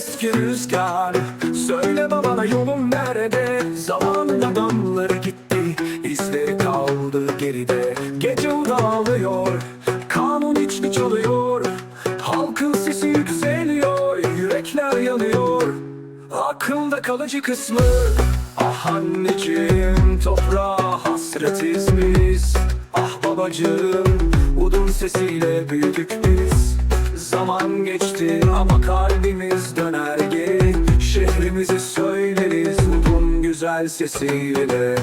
eski rüzgar. Söyle babana yolum nerede? Zamanla damları gitti İzleri kaldı geride. Gece ağlıyor Kanun içli çalıyor. Halkın sesi yükseliyor Yürekler yanıyor. Aklımda kalıcı kısmı Ah anneciğim toprağa hasretiz biz Ah babacığım udun sesiyle büyüdük biz. Zaman geçti ama kalbim güzel sesiyle.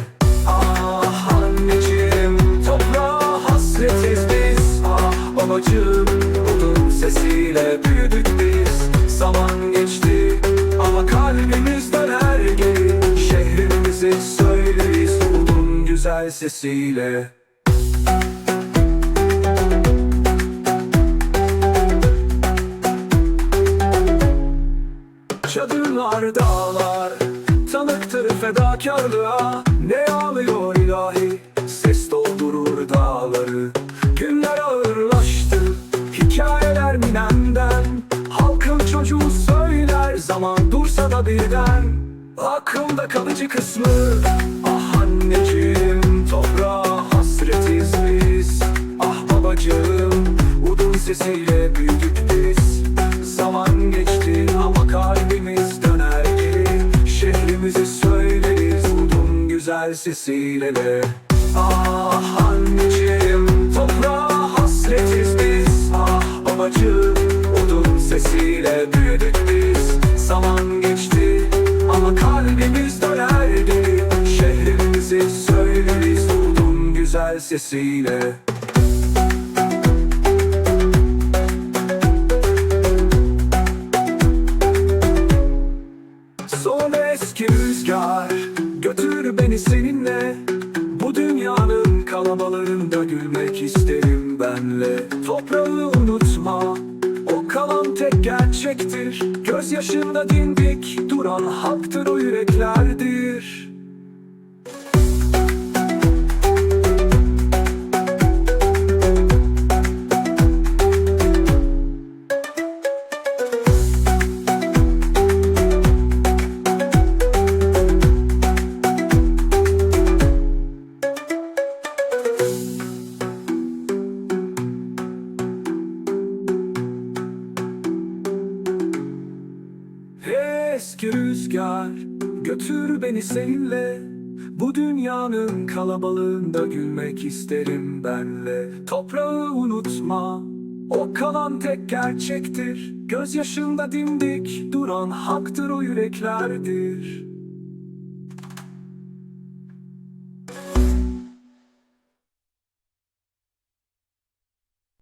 Ah anneciğim toprağa hasretiz biz. Ah babacığım udun sesiyle büyüdük biz. Zaman geçti ama kalbimiz döner geri Şehrimizi söyleriz udun güzel sesiyle. Çadırlar dağlar Tanıktır fedakarlığa. Ne ağlıyor ilahi? Ses doldurur dağları. Günler ağırlaştı Hikayeler minemden Halkın çocuğu söyler Zaman dursa da birden. Aklımda kalıcı kısmı Ah anneciğim Toprağa hasretiz biz. Ah babacığım Udun sesiyle büyüdük de Ah anneciğim toprağa hasretiz biz. Ah babacığım udun sesiyle büyüdük biz. Zaman geçti ama kalbimiz dönerdi. Şehrimizi söyleriz udun güzel sesiyle Eski rüzgar Götür beni seninle. Bu dünyanın kalabalığında gülmek isterim benle. Toprağı unutma O kalan tek gerçektir. Gözyaşında dimdik duran haktır o yüreklerdir Eski rüzgar götür beni seninle. Bu dünyanın kalabalığında gülmek isterim benle. Toprağı unutma o kalan tek gerçektir. Gözyaşında dimdik duran haktır o yüreklerdir